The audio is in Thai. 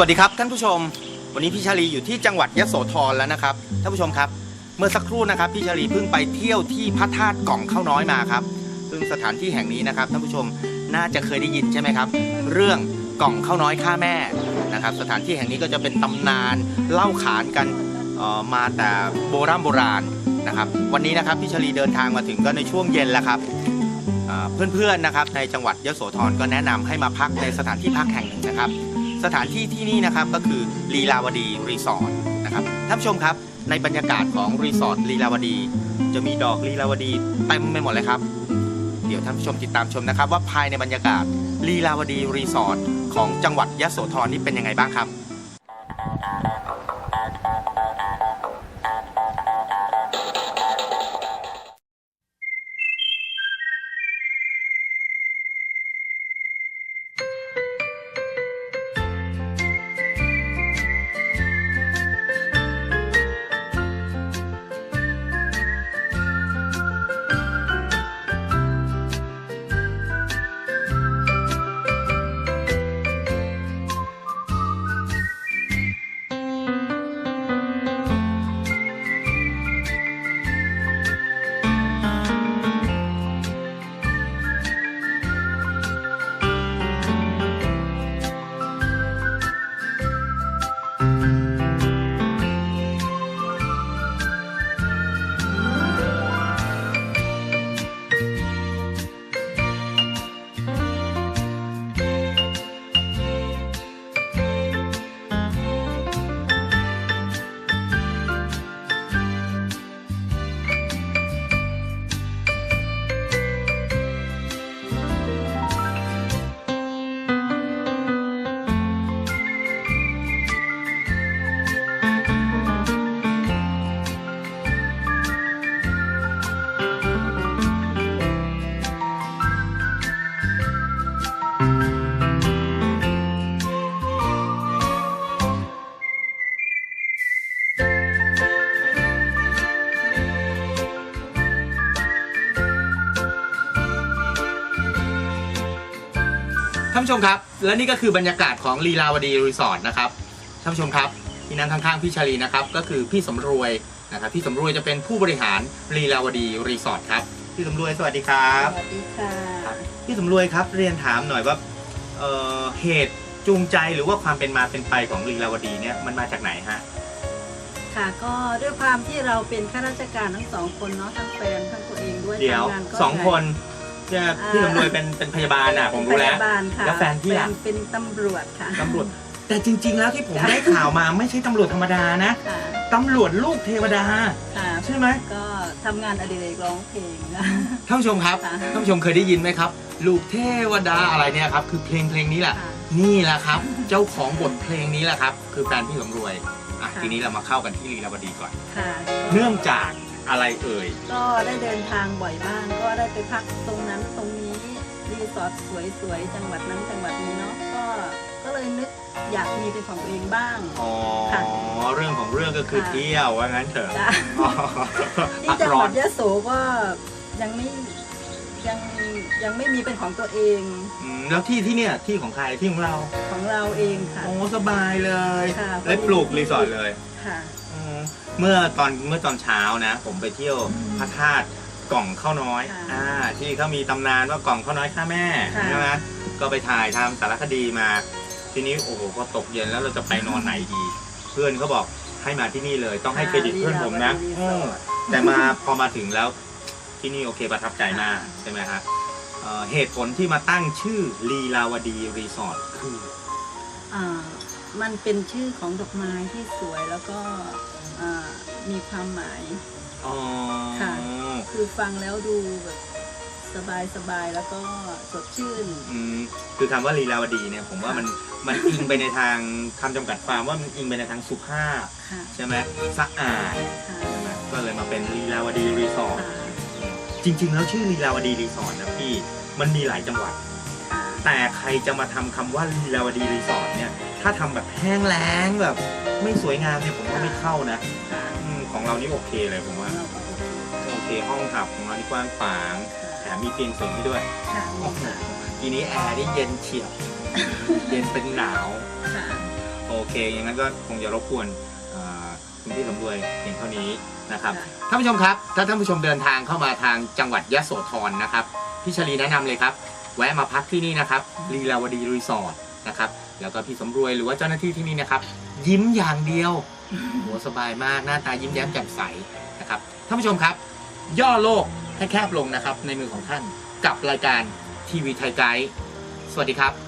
วัสดีครับท่านผู้ชม วันนี้พี่ชาลีอยู่ที่จังหวัดยโสธรแล้วนะครับท่านผู้ชมครับ เมื่อสักครู่นะครับพี่ชาลีเพิ่งไปเที่ยวที่พระธาตุกล่องข้าวน้อยมาครับซึ่งสถานที่แห่งนี้นะครับท่านผู้ชมน่าจะเคยได้ยินใช่ไหมครับ เรื่องกล่องข้าวน้อยฆ่าแม่นะครับ สถานที่แห่งนี้ก็จะเป็นตำนานเล่าขานกันออมาแต่โบราณโบราณนะครับ วันนี้นะครับพี่ชาลีเดินทางมาถึงก็ในช่วงเย็นแล้วครับเพื่อนๆนะครับในจังหวัดยโสธรก็แนะนำให้มาพักในสถานที่พักแห่งหนึ่งนะครับ สถานที่ที่นี่นะครับก็คือลีลาวดีรีสอร์ทนะครับท่านผู้ชมครับในบรรยากาศของรีสอร์ทลีลาวดี จะมีดอกลีลาวดีเต็มไปหมดเลยครับ เดี๋ยวท่านผู้ชมติดตามชมนะครับ ว่าภายในบรรยากาศลีลาวดีรีสอร์ทของจังหวัดยะโสธรนี่เป็นยังไงบ้างครับานผู้ชมครับ และนี่ก็คือบรรยากาศของลีลาวดีรีสอร์ทนะครับท่านผู้ชมครับที่นั่งข้างๆพี่ชาลีนะครับก็คือพี่สำรวยนะครับพี่สำรวยจะเป็นผู้บริหารลีลาวดีรีสอร์ทครับพี่สำรวยสวัสดีครับ สวัสดีค่ะ พี่สำรวยครับเรียนถามหน่อยว่าเอ่อเหตุจูงใจหรือว่าความเป็นมาเป็นไปของลีลาวดีเนี่ยมันมาจากไหนฮะค่ะก็ด้วยความที่เราเป็นข้าราชการทั้งสองคนเนาะทั้งแฟนทั้งตัวเองด้วยเดี๋ยวทำงานก็สองคน เนี่ยพี่สำรวยเป็นเป็นพยาบาลน่ะผมรู้แล้ว พยาบาลค่ะแล้วแฟนพี่ล่ะ เป็นตำรวจค่ะตำรวจ แต่จริง ๆ แล้วที่ผมได้ข่าวมาไม่ใช่ตำรวจธรรมดานะค่ะตำรวจลูกเทวดา ค่ะใช่ไหมก็ทำงานอดิเรกร้องเพลงนะ ท่านผู้ชมครับค่ะท่านผู้ชมเคยได้ยินไหมครับ ลูกเทวดาอะไรเนี่ยครับคือเพลงเพลงนี้แหละ ค่ะนี่แหละครับ เจ้าของบทเพลงนี้แหละครับ คือแฟนพี่สำรวยอะค่ะ ทีนี้เรามาเข้ากันที่ลีลาวดีก่อน ค่ะ เนื่องจาก อะไรเอ่ย ก็ได้เดินทางบ่อยบ้างก็ได้ไปพักตรงนั้นตรงนี้รีสอร์ทสวยๆจังหวัดนั้นจังหวัดนี้เนาะก็ก็เลยนึกอยากมีเป็นของตัวเองบ้าง อ๋อ ค่ะ เรื่องของเรื่องก็คือค่ะเที่ยวว่างั้นเถอะจ้ะ อ๋อที่พักจังร้หอวันดยะโสก็ยังไม่ยังยังไม่มีเป็นของตัวเองอืมแล้วที่ที่เนี่ยที่ของใครที่ของเราของเราเองค่ะ โอ้สบายเลย ค่ะได้ปลูกรีสอร์ทเลย ค่ะอืม เมื่อตอนเมื่อตอนเช้านะ ผมไปเที่ยวพระธาตุกล่องข้าวน้อยค่ะอ่าที่เขามีตำนานว่ากล่องข้าวน้อยฆ่าแม่ค่ะ ใช่ไหมก็ไปถ่ายทำสารคดีมา ทีนี้โอ้โหพอตกเย็นแล้วเราจะไปนอนไหนดี เพื่อนเขาบอกให้มาที่นี่เลยต้องให้เครดิตเพื่อนผมนะรีอืสอมร์ทแต่มาพอมาถึงแล้วที่นี่โอเคประทับใจมากใช่ไหมฮะเอ่อเหตุผลที่มาตั้งชื่อลีลาวดีรีสอร์ทคือ อ่า มันเป็นชื่อของดอกไม้ที่สวยแล้วก็อ่ามีความหมาย อ๋อค่ะ คือฟังแล้วดูแบบสบายสบายๆแล้วก็สดชื่น อืมคือคำว่าลีลาวดีเนี่ย ผมว่ามันมันอิงไปในทางคำจำกัดความว่ามันอิงไปในทางสุภาพ ค่ะใช่ไหมสะอาดค่ะใช่ไหมก็เลยมาเป็นลีลาวดีรีสอร์ท ค่ะจริงๆ แล้วชื่อลีลาวดีรีสอร์ทนะพี่ มันมีหลายจังหวัดค่ะ แต่ใครจะมาทำคำว่าลีลาวดีรีสอร์ทเนี่ยถ้าทำแบบแห้งแล้งแบบไม่สวยงามเนี่ยผมว่าไม่เข้านะค่ะอืมของเรานี่โอเคเลยผมว่า เราก็โอเคโอเคห้องหับของเรานี่กว้างขวางแถมมีเตียงเสริมให้ด้วย ค่ะโอ้โหทีนี้แอร์นี่เย็นเฉียบ เย็นเป็นหนาว ค่ะพโอเค อย่างนั้นก็คงจะรบกวนเอ่อคุณพี่สำรวยเพียงเท่านี้นะครับค่ะท่านผู้ชมครับ ถ้าท่านผู้ชมเดินทางเข้ามาทางจังหวัดยะโสธรนะครับ พี่ชลีแนะนำเลยครับ แวะมาพักที่นี่นะครับลีลาวดีรีสอร์ทนะครับแล้วก็พี่สำรวยหรือว่าเจ้าหน้าที่ที่นี่นะครับ ยิ้มอย่างเดียวโหสบายมากหน้าตายิ้มแย้มแจ่มใสนะครับท่านผู้ชมครับ ย่อโลกให้แคบลงนะครับในมือของท่านกับรายการทีวีไทยไกด์สวัสดีครับ